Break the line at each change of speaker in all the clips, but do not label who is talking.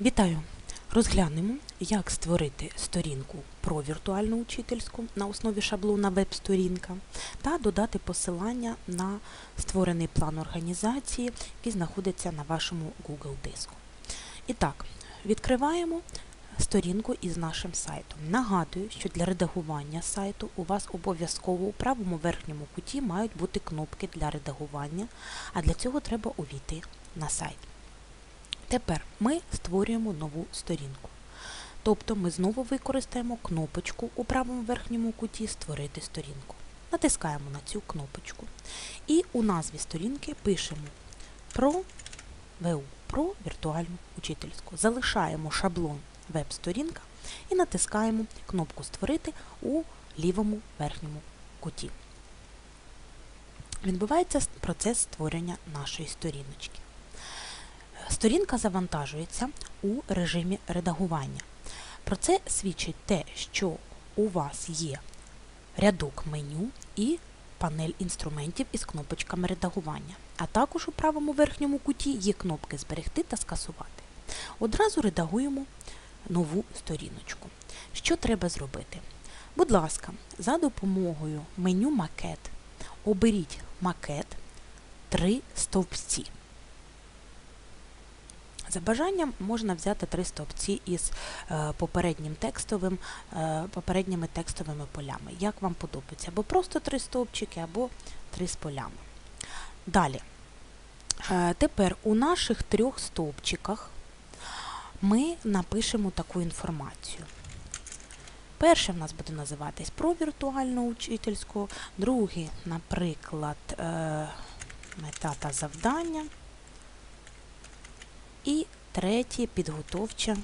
Вітаю! Розглянемо, як створити сторінку про віртуальну учительську на основі шаблона веб-сторінка та додати посилання на створений план організації, який знаходиться на вашому Google диску. І так, відкриваємо сторінку із нашим сайтом. Нагадую, що для редагування сайту у вас обов'язково у правому верхньому куті мають бути кнопки для редагування, а для цього треба увійти на сайт. Тепер ми створюємо нову сторінку. Тобто ми знову використаємо кнопочку у правому верхньому куті Створити сторінку. Натискаємо на цю кнопочку. І у назві сторінки пишемо про ВУ, про віртуальну учительську. Залишаємо шаблон веб-сторінка і натискаємо кнопку Створити у лівому верхньому куті. Відбувається процес створення нашої сторіночки. Сторінка завантажується у режимі редагування. Про це свідчить те, що у вас є рядок меню і панель інструментів із кнопочками редагування. А також у правому верхньому куті є кнопки Зберегти та скасувати. Одразу редагуємо нову сторіночку. Що треба зробити? Будь ласка, за допомогою меню Макет оберіть макет три стовпці. За бажанням можна взяти три стовпці із е, попереднім текстовим, е, попередніми текстовими полями. Як вам подобається? Або просто три стовпчики, або три з полями. Далі. Е, тепер у наших трьох стовпчиках ми напишемо таку інформацію. Перше в нас буде називатись про віртуальну учительську, другий, наприклад, мета та завдання. І третє підготовча,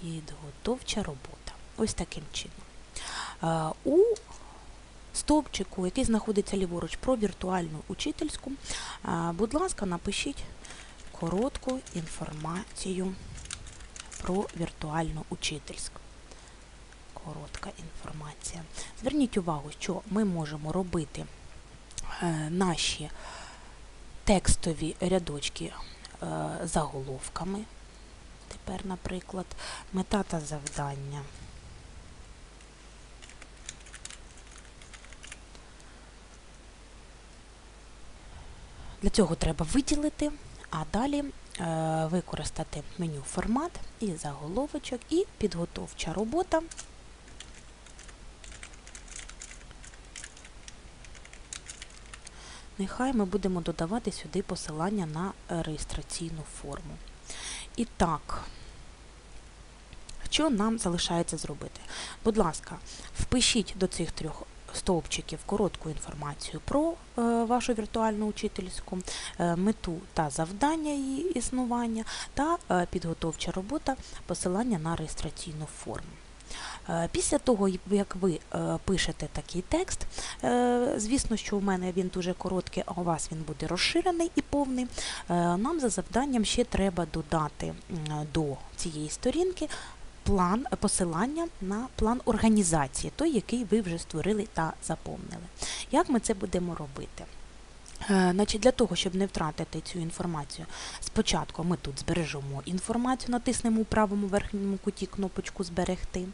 підготовча робота. Ось таким чином. У стовпчику, який знаходиться ліворуч про віртуальну учительську, будь ласка, напишіть коротку інформацію про віртуальну учительську. Коротка інформація. Зверніть увагу, що ми можемо робити е, наші текстові рядочки е, заголовками. Тепер, наприклад, мета та завдання. Для цього треба виділити, а далі е, використати меню формат і заголовочок, і підготовча робота. Нехай ми будемо додавати сюди посилання на реєстраційну форму. І так, що нам залишається зробити? Будь ласка, впишіть до цих трьох стовпчиків коротку інформацію про е, вашу віртуальну учительську, е, мету та завдання її існування, та е, підготовча робота посилання на реєстраційну форму. Е, після того, як ви е, пишете такий текст, е, звісно, що у мене він дуже короткий, а у вас він буде розширений і повний. Нам за завданням ще треба додати до цієї сторінки план посилання на план організації, той, який ви вже створили та заповнили. Як ми це будемо робити? Значить, Для того, щоб не втратити цю інформацію, спочатку ми тут збережемо інформацію, натиснемо у правому верхньому куті кнопочку Зберегти.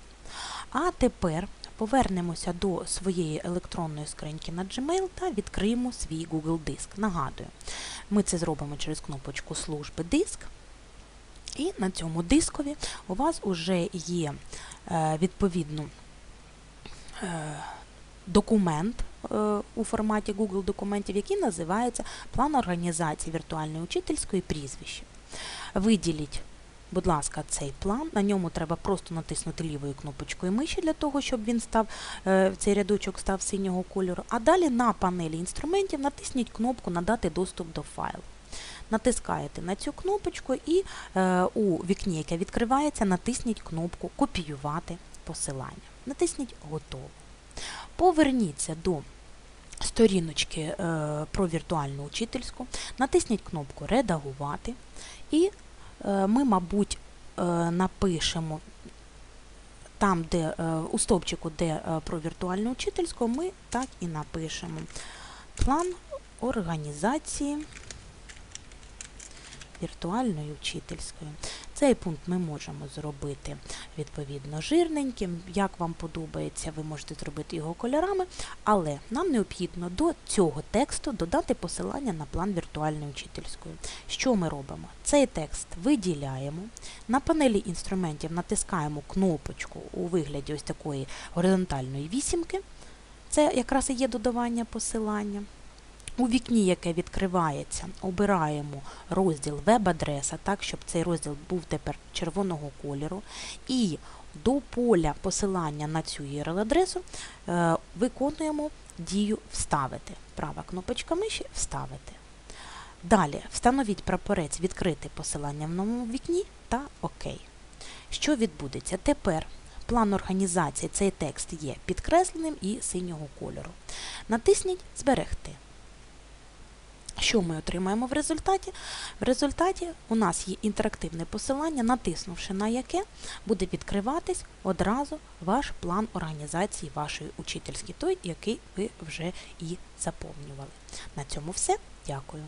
А тепер повернемося до своєї електронної скриньки на Gmail та відкриємо свій Google Диск. Нагадую, ми це зробимо через кнопочку Служби диск. І на цьому дискові у вас вже є е, відповідно е, документ е, у форматі Google документів, який називається План організації віртуальної учительської прізвище. Виділіть Будь ласка, цей план. На ньому треба просто натиснути лівою кнопочкою миші для того, щоб він став, е, цей рядочок став синього кольору. А далі на панелі інструментів натисніть кнопку Надати доступ до файлу. Натискаєте на цю кнопочку і е, у вікні, яке відкривається, натисніть кнопку Копіювати посилання. Натисніть Готово. Поверніться до сторіночки е, про віртуальну учительську, натисніть кнопку Редагувати і ми, мабуть, е, напишемо там, де е, у стовпчику, де про віртуальну учительську, ми так і напишемо план організації віртуальної учительської. Цей пункт ми можемо зробити відповідно жирненьким. Як вам подобається, ви можете зробити його кольорами, але нам необхідно до цього тексту додати посилання на план віртуальної учительської. Що ми робимо? Цей текст виділяємо. На панелі інструментів натискаємо кнопочку у вигляді ось такої горизонтальної вісімки. Це якраз і є додавання посилання. У вікні, яке відкривається, обираємо розділ веб-адреса, так, щоб цей розділ був тепер червоного кольору. І до поля посилання на цю URL-адресу е, виконуємо дію Вставити. Права кнопочка миші Вставити. Далі встановіть прапорець відкрити посилання в новому вікні та ОК. Що відбудеться? Тепер план організації цей текст є підкресленим і синього кольору. Натисніть Зберегти. Що ми отримаємо в результаті? В результаті у нас є інтерактивне посилання, натиснувши на яке буде відкриватись одразу ваш план організації вашої учительської, той, який ви вже і заповнювали. На цьому все. Дякую.